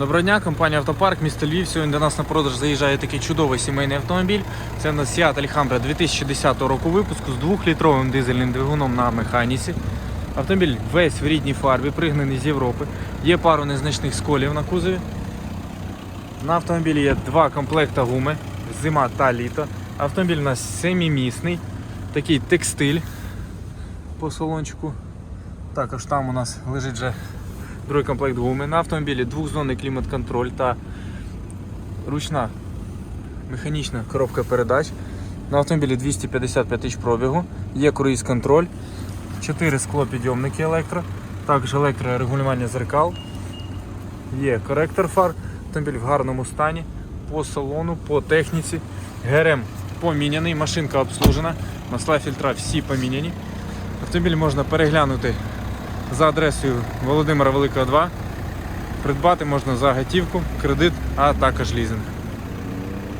Доброго дня, компанія Автопарк, місто Львів. Сьогодні до нас на продаж заїжджає такий чудовий сімейний автомобіль. Це у нас Seat Alhambra 2010 року випуску з 2-літровим дизельним двигуном на механіці. Автомобіль весь в рідній фарбі, пригнаний з Європи. Є пару незначних сколів на кузові. На автомобілі є два комплекта гуми, зима та літо. Автомобіль у нас семимісний, такий текстиль по салончику. Також там у нас лежить вже другий комплект гуми. На автомобілі двохзонний клімат-контроль та ручна механічна коробка передач. На автомобілі 255 тисяч пробігу, є круїз контроль, 4 склопідйомники електро, також електрорегулювання зеркал, є коректор фар, автомобіль в гарному стані, по салону, по техніці, ГРМ поміняний, машинка обслужена, масла фільтра всі поміняні. Автомобіль можна переглянути за адресою Володимира Великого 2. Придбати можна за готівку, кредит, а також лізинг.